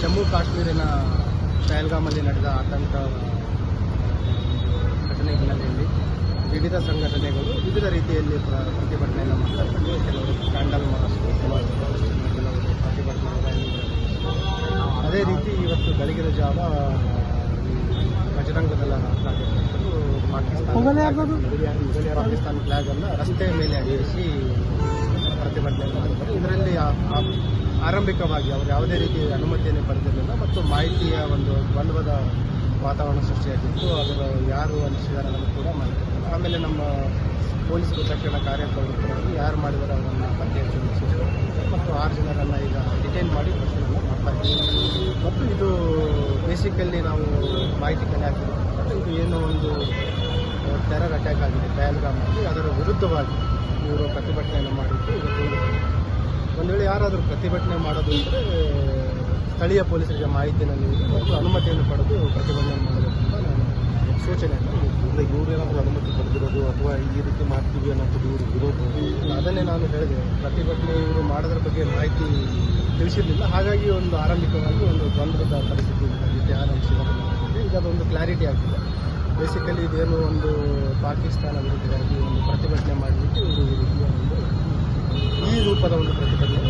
ಜಮ್ಮು ಕಾಶ್ಮೀರಿನ ಪಹಲ್ಗಾಮಲ್ಲಿ ನಡೆದ ಆತಂಕ ಘಟನೆ ಹಿನ್ನೆಲೆಯಲ್ಲಿ ವಿವಿಧ ಸಂಘಟನೆಗಳು ವಿವಿಧ ರೀತಿಯಲ್ಲಿ ಪ್ರತಿಭಟನೆಯನ್ನು ಮಾತಾಡ್ಕೊಂಡು ಕೆಲವರು ಕ್ಯಾಂಡಲ್ ಮಾಡಿಸ್ತು ಕೆಲವರು ಪ್ರತಿಭಟನೆ ಅದೇ ರೀತಿ ಇವತ್ತು ಬೆಳಗಿನ ಜಾವ ಬಜರಂಗ ದಳ ಪಾಕಿಸ್ತಾನ ಪಾಕಿಸ್ತಾನ ಫ್ಲಾಗನ್ನು ರಸ್ತೆ ಮೇಲೆ ಅಡಿಯಿಸಿ ಆರಂಭಿಕವಾಗಿ ಅವರು ಯಾವುದೇ ರೀತಿಯ ಅನುಮತಿಯನ್ನು ಪಡೆದಿರಲಿಲ್ಲ ಮತ್ತು ಮಾಹಿತಿಯ ಒಂದು ದ್ವಂದ್ವದ ವಾತಾವರಣ ಸೃಷ್ಟಿಯಾಗಿತ್ತು. ಅದರ ಯಾರು ಅನಿಸಿದ್ದಾರೆ ಅನ್ನೋದು ಕೂಡ ಮಾಹಿತಿ. ಆಮೇಲೆ ನಮ್ಮ ಪೊಲೀಸರು ತಕ್ಷಣ ಕಾರ್ಯಪ್ರವೃತ್ತರಾಗಿ ಯಾರು ಮಾಡಿದರೆ ಅವರನ್ನು ಪತ್ತೆ ಸೂಚನೆ ಮತ್ತು ಆರು ಜನರನ್ನು ಈಗ ಡಿಟೈನ್ ಮಾಡಿ ಪ್ರಶ್ನೆಯನ್ನು ಮಾಡ್ತಾ ಇದ್ದೀವಿ ಮತ್ತು ಇದು ಬೇಸಿಕಲ್ಲಿ ನಾವು ಮಾಹಿತಿ ಕಲೆ ಇದು ಏನೋ ಒಂದು ಟೆರರ್ ಅಟ್ಯಾಕ್ ಆಗಿದೆ ಪಹಲ್ಗಾಮಲ್ಲಿ ಅದರ ವಿರುದ್ಧವಾಗಿ ಇವರು ಪ್ರತಿಭಟನೆಯನ್ನು ಮಾಡಿದ್ದು ಯಾರಾದರೂ ಪ್ರತಿಭಟನೆ ಮಾಡೋದು ಅಂದರೆ ಸ್ಥಳೀಯ ಪೊಲೀಸರಿಗೆ ಮಾಹಿತಿಯನ್ನು ನೀಡಿ ಅನುಮತಿಯನ್ನು ಪಡೆದು ಪ್ರತಿಭಟನೆ ಮಾಡಬೇಕು ಅಂತ ನಾನು ಸೂಚನೆಯನ್ನು ನೀಡ್ತೀನಿ. ಇವ್ರೇನಾದ್ರೂ ಅನುಮತಿ ಪಡೆದಿರೋದು ಅಥವಾ ಈ ರೀತಿ ಮಾಡ್ತೀವಿ ಅನ್ನೋದು ಇವರು ಇರೋದು ಅದನ್ನೇ ನಾನು ಹೇಳಿದೆ. ಪ್ರತಿಭಟನೆ ಇವರು ಮಾಡೋದ್ರ ಬಗ್ಗೆ ಮಾಹಿತಿ ತಿಳಿಸಿರಲಿಲ್ಲ. ಹಾಗಾಗಿ ಒಂದು ಆರಂಭಿಕವಾಗಿ ಒಂದು ದ್ವಂದ್ವದ ಪರಿಸ್ಥಿತಿ ಉಂಟಾಗಿತ್ತು ಯಾರು ಈಗ ಅದೊಂದು ಕ್ಲಾರಿಟಿ ಆಗಿದೆ. ಬೇಸಿಕಲಿ ಇದೇನು ಒಂದು ಪಾಕಿಸ್ತಾನ ವಿರುದ್ಧವಾಗಿ ಒಂದು ಪ್ರತಿಭಟನೆ ಮಾಡಲಿಕ್ಕೆ ಇವರು ಈ ರೀತಿಯ ಒಂದು ಈ ರೂಪದ ಒಂದು ಪ್ರತಿಭಟನೆ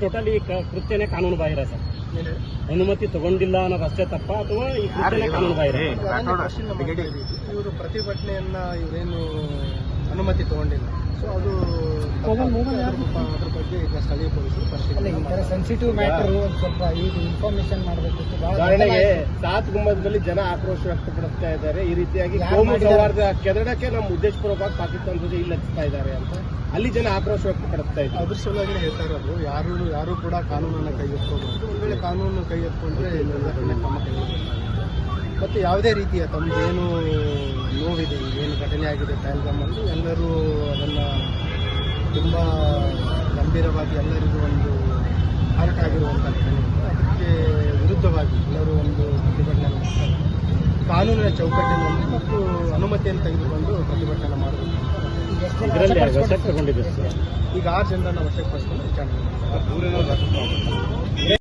ಟೋಟಲಿ ಕೃತ್ಯನೇ ಕಾನೂನು ಬಾಹಿರ ಸರ್. ಅನುಮತಿ ತಗೊಂಡಿಲ್ಲ ಅನ್ನೋದು ಅಷ್ಟೇ ತಪ್ಪ ಅಥವಾ ಈ ಕೃತ್ಯನೇ ಕಾನೂನು ಬಾಹಿರ? ಇವರು ಪ್ರತಿಭಟನೆಯನ್ನ ಇವರೇನು ಅನುಮತಿ ತಗೊಂಡಿಲ್ಲ. ಸೊ ಅದು. ಅದ್ರ ಅದ್ರ ಬಗ್ಗೆ ಈಗ ಸ್ಥಳೀಯ ಪೊಲೀಸರು ಪರಿಶೀಲನೆ. ಸೆನ್ಸಿಟಿವ್ ಮ್ಯಾಟರ್ ಒಂದು ಸ್ವಲ್ಪ ಈಗ ಇನ್ಫಾರ್ಮೇಶನ್ ಮಾಡಬೇಕಿತ್ತು ಬಹಳ ಉದಾಹರಣೆಗೆ ಸಾತ್ ಗುಂಬದಲ್ಲಿ ಜನ ಆಕ್ರೋಶ ವ್ಯಕ್ತಪಡಿಸ್ತಾ ಇದ್ದಾರೆ. ಈ ರೀತಿಯಾಗಿ? ಕೆದಡಕ್ಕೆ ನಮ್ಮ ಉದ್ದೇಶಪೂರ್ವಕವಾಗಿ ಪಾಕಿಸ್ತಾನ ಜೊತೆ ಇಲ್ಲಿ ಹಚ್ತಾ ಇದ್ದಾರೆ ಅಂತ ಅಲ್ಲಿ ಜನ ಆಕ್ರೋಶ ವ್ಯಕ್ತಪಡಿಸ್ತಾ ಇದ್ದಾರೆ. ಅದ್ರ ಸಲುವಾಗಿ ಹೇಳ್ತಾ ಇರೋದು ಯಾರು ಯಾರು ಕೂಡ ಕಾನೂನನ್ನ ಕೈ ಎತ್ಕೋಬಹುದು ಒಂದು ವೇಳೆ ಕಾನೂನನ್ನು ಕೈ ಎತ್ಕೊಂಡ್ರೆ ಕ್ರಮ ಕೈಗೊಳ್ಳಬೇಕಾಗುತ್ತೆ ಮತ್ತು ಯಾವುದೇ ರೀತಿಯ ತಮ್ಮದೇನು ನೋವಿದೆ ಏನು ಘಟನೆ ಆಗಿದೆ ಪಹಲ್ಗಾಮಲ್ಲಿ ಎಲ್ಲರೂ ಅದನ್ನು ತುಂಬ ಗಂಭೀರವಾಗಿ ಎಲ್ಲರಿಗೂ ಒಂದು ಹರ್ಟ್ ಆಗಿರುವಂಥ ಘಟನೆ. ಅದಕ್ಕೆ ವಿರುದ್ಧವಾಗಿ ಎಲ್ಲರೂ ಒಂದು ಪ್ರತಿಭಟನೆ ಮಾಡ್ತಾರೆ ಕಾನೂನಿನ ಚೌಕಟ್ಟಿನಲ್ಲಿ ಮತ್ತು ಅನುಮತಿಯನ್ನು ತೆಗೆದುಕೊಂಡು ಪ್ರತಿಭಟನೆ ಮಾಡಬೇಕು ಈಗ ಆರು ಜನರನ್ನು ವಶಕ್ಕೆ ಪಡಿಸ್ಕೊಂಡು ವಿಚಾರಣೆ.